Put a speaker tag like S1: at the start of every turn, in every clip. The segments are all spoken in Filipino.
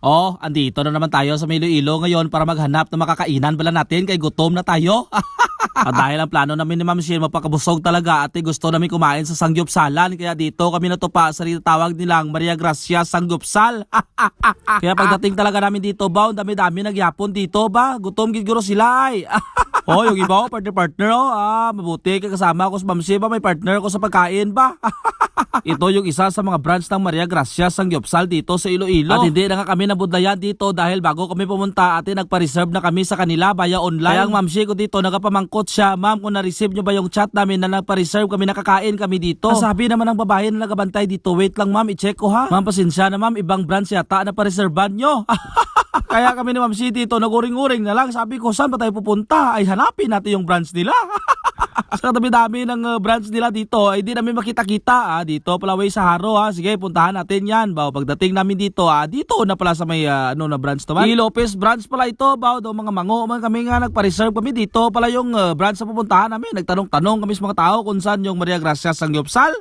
S1: Oh, andito na naman tayo sa Iloilo ngayon para maghanap ng makakainan bala natin kay gutom na tayo. At dahil ang plano namin ni Ma'am Shil mapakabusog talaga at gusto namin kumain sa Sangyupsalan kaya dito kami natupa sa tawag nilang Maria Gracia Sangyupsal. kaya pagdating talaga namin dito ba, ang dami-dami nagyapon dito ba? Gutom giguro sila ay. oh, yung iba ko, partner-partner oh. Ah, mabuti kasama ko sa Ma'am Shil ba, may partner ko sa pagkain ba? Ito yung isa sa mga branch ng Maria Gracia Sangyupsal dito sa Iloilo. At hindi na nga kami nabudlayan dito dahil bago kami pumunta ate nagpa-reserve na kami sa kanila via online. Kaya ang ma'am Shi ko dito nagapamangkot siya, ma'am kung na-receive nyo ba yung chat namin na nagpa-reserve kami nakakain kami dito. Ang sabi naman ng babae na nagabantay dito, wait lang ma'am, i-check ko ha. Ma'am pasensya na ma'am, ibang branch yata na pa-reservean nyo. Kaya kami ni Ma'am Shi dito naguring-uring na lang. Sabi ko, saan ba tayo pupunta? Ay hanapin natin yung branch nila. sa dami-dami ng uh, branch nila dito ay di namin makita-kita ah. dito pala way sa Haro ha sige puntahan natin yan. Baw pagdating namin dito ah. Dito na pala sa may ah, ano na branch naman Di Lopez branch pala ito baw daw mga mango. Man kami nga nagpa-reserve kami dito pala yung uh, branch na pupuntahan namin. Nagtanong-tanong kami sa mga tao kung saan yung Maria Gracia Sangyupsal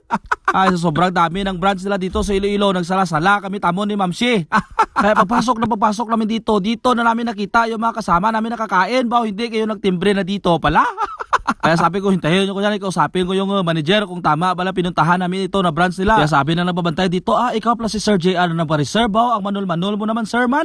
S1: ay sa sobrang dami ng branch nila dito sa Iloilo. Nagsala-sala kami tamon ni Ma'am Shi kaya pagpasok na pagpasok namin dito. Dito na namin nakita yung mga kasama namin nakakain. Baw hindi kayo nagtimbre na dito pala kaya sabi ko, hintayin nyo ko yan, ikausapin ko yung uh, manager kung tama bala pinuntahan namin ito na branch nila. Kaya sabi na nagbabantay dito, ah, ikaw pala si Sir JR na nagpa-reserve, oh, ang manul-manul mo naman, sir man.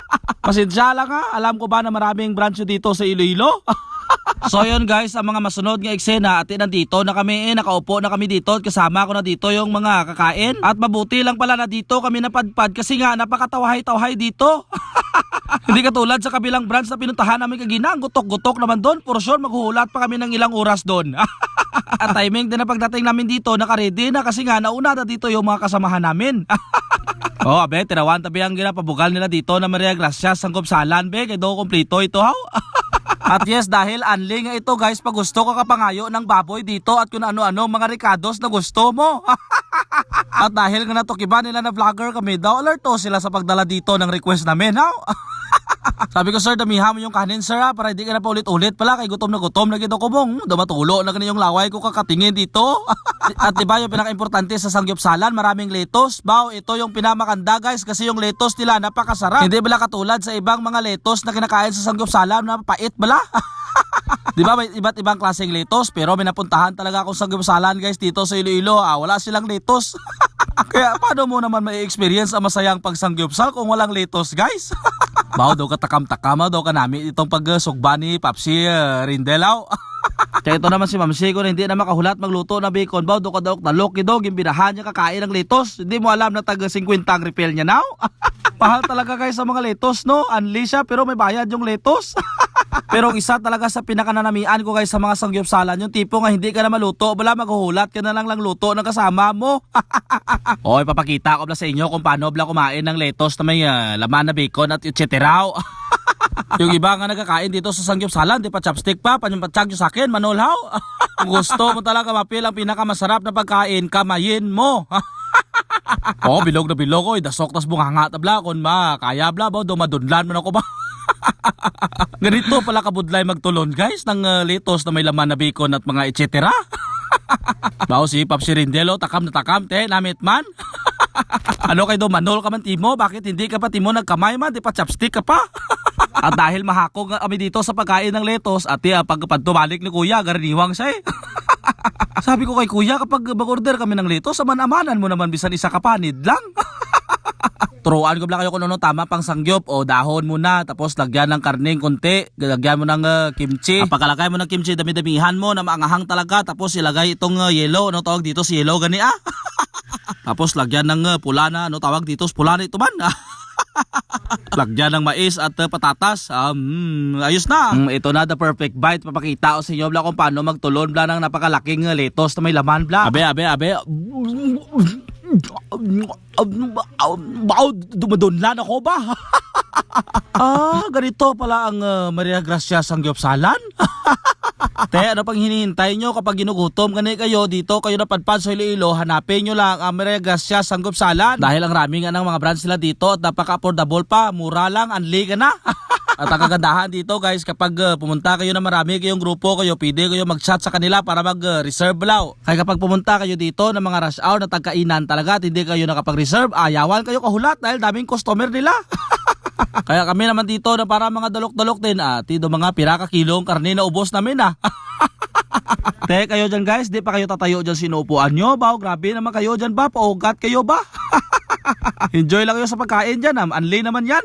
S1: Pasensya lang ha, alam ko ba na maraming branch dito sa Iloilo? so yun guys, ang mga masunod nga eksena at nandito na kami, eh, nakaupo na kami dito at kasama ko na dito yung mga kakain. At mabuti lang pala na dito kami napadpad kasi nga napakatawahay-tawahay dito. Hindi katulad sa kabilang branch na pinuntahan namin kagina, ang gutok-gutok naman doon. For sure, maghuhulat pa kami ng ilang oras doon. At timing din na pagdating namin dito, nakaredy na kasi nga nauna na dito yung mga kasamahan namin. oh, abe, tirawan tabi ang ginapabugal nila dito na Maria Gracia Sanggop Salan, be, kaya daw kumplito ito, haw. At yes, dahil anli nga ito guys, pag gusto ka kapangayo ng baboy dito at kung ano-ano mga ricados na gusto mo. At dahil nga natukiba nila na vlogger kami, daw alerto sila sa pagdala dito ng request namin, haw. Sabi ko, sir, damihan mo yung kanin, sir, ha, para hindi ka na paulit-ulit pala, kay gutom na gutom na gito ko mong, dumatulo na ganun yung laway ko kakatingin dito. At diba yung pinaka-importante sa sangyupsalan, maraming letos. Bao, ito yung pinamakanda guys, kasi yung letos nila napakasarap. Hindi bala katulad sa ibang mga letos na kinakain sa sangyupsalan na pait bala. Di ba may iba't ibang klaseng letos pero may napuntahan talaga akong sanggupsalan guys dito sa Iloilo. Ah, wala silang letos. Kaya paano mo naman may experience ang masayang pagsangyupsal kung walang letos guys? Bao daw katakam-takama daw ka namin itong pagsugba ni Papsi uh, Rindelaw. Kaya ito naman si Ma'am na hindi na makahulat magluto na bacon bao daw kadawak na loki dog yung binahan niya kakain ng letos. Hindi mo alam na taga 50 ang refill niya now. Mahal talaga guys sa mga letos no. Unli siya pero may bayad yung letos. Pero isa talaga sa pinakananamian ko guys sa mga sangyupsalan, yung tipo nga hindi ka na maluto, wala maghuhulat ka na lang lang luto ng kasama mo. o, ipapakita ko sa inyo kung paano bla kumain ng letos na may ah, laman na bacon at etc. yung iba nga nagkakain dito sa sangyupsalan, di pa chopstick pa, panyumpatsag sa akin, manulhaw. Kung gusto mo talaga mapil ang pinakamasarap na pagkain, kamayin mo. Oo, bilog na bilog ko, dasok tas bunganga tabla kon ma, kaya bla ba, dumadunlan man ako ba? Ganito pala kabudlay magtulon guys ng uh, litos na may laman na bacon at mga etc. Bao si Pap si Rindelo, takam na takam, te, namit man. ano kay do manol ka man timo, bakit hindi ka pa timo nagkamay man, di pa chopstick ka pa? at dahil mahakog kami dito sa pagkain ng letos, at uh, pag tumalik ni kuya, garaniwang siya eh. Sabi ko kay kuya, kapag mag-order kami ng letos, aman-amanan mo naman bisan isa kapanid lang. Turuan ko lang kayo kung ano tama pang sangyop o dahon muna tapos lagyan ng karning konti, lagyan mo ng uh, kimchi. Pagkalagay mo ng kimchi, dami-damihan mo na maangahang talaga tapos ilagay itong uh, yellow, ano tawag dito si yellow gani ah. tapos lagyan ng uh, pula na, ano tawag dito, pula na ito man. lagyan ng mais at uh, patatas. Um, ayos na. Mm, ito na the perfect bite. Papakita ko sa inyo bla kung paano magtulon bla ng napakalaking uh, letos na may laman bla. Abe, abe, abe. Dumadunlan ako ba? ah, ganito pala ang uh, Maria Gracia Sangyopsalan. Te, ano pang hinihintay nyo kapag ginugutom gani kayo dito kayo napadpad sa Iloilo, hanapin nyo lang ang Maria Gracia Sanggupsalan. Dahil ang raming nga ng mga brands nila dito at napaka-affordable pa, mura lang, unli ka na. At ang kagandahan dito guys, kapag uh, pumunta kayo na marami kayong grupo kayo, pwede kayo mag-chat sa kanila para mag-reserve uh, law. Kaya kapag pumunta kayo dito ng mga rush hour na tagkainan talaga at hindi kayo nakapag-reserve, ayawan kayo kahulat dahil daming customer nila. Kaya kami naman dito na para mga dalok-dalok din at do mga piraka kilong karne na ubos namin ah. Te, kayo dyan guys, di pa kayo tatayo dyan sinupuan nyo ba? Grabe naman kayo dyan ba? Paugat kayo ba? Enjoy lang kayo sa pagkain dyan, ah. Anli naman yan.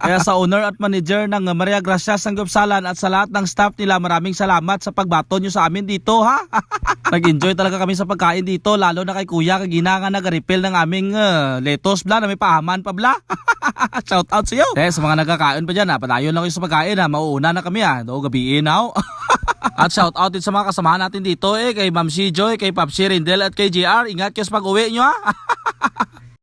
S1: Kaya sa owner at manager ng Maria Gracia Sanggupsalan at sa lahat ng staff nila, maraming salamat sa pagbato nyo sa amin dito ha. Nag-enjoy talaga kami sa pagkain dito, lalo na kay kuya kagina nga nag-refill ng aming uh, lettuce bla na may pahaman pa bla. Shout out sa iyo. Eh, sa mga nagkakain pa dyan ha, padayon lang kayo sa pagkain ha, mauuna na kami ha. Do gabiin now. At shout out din sa mga kasamahan natin dito eh, kay Ma'am si Joy, kay Pop si Rindel at kay JR. Ingat kayo sa pag-uwi nyo ha.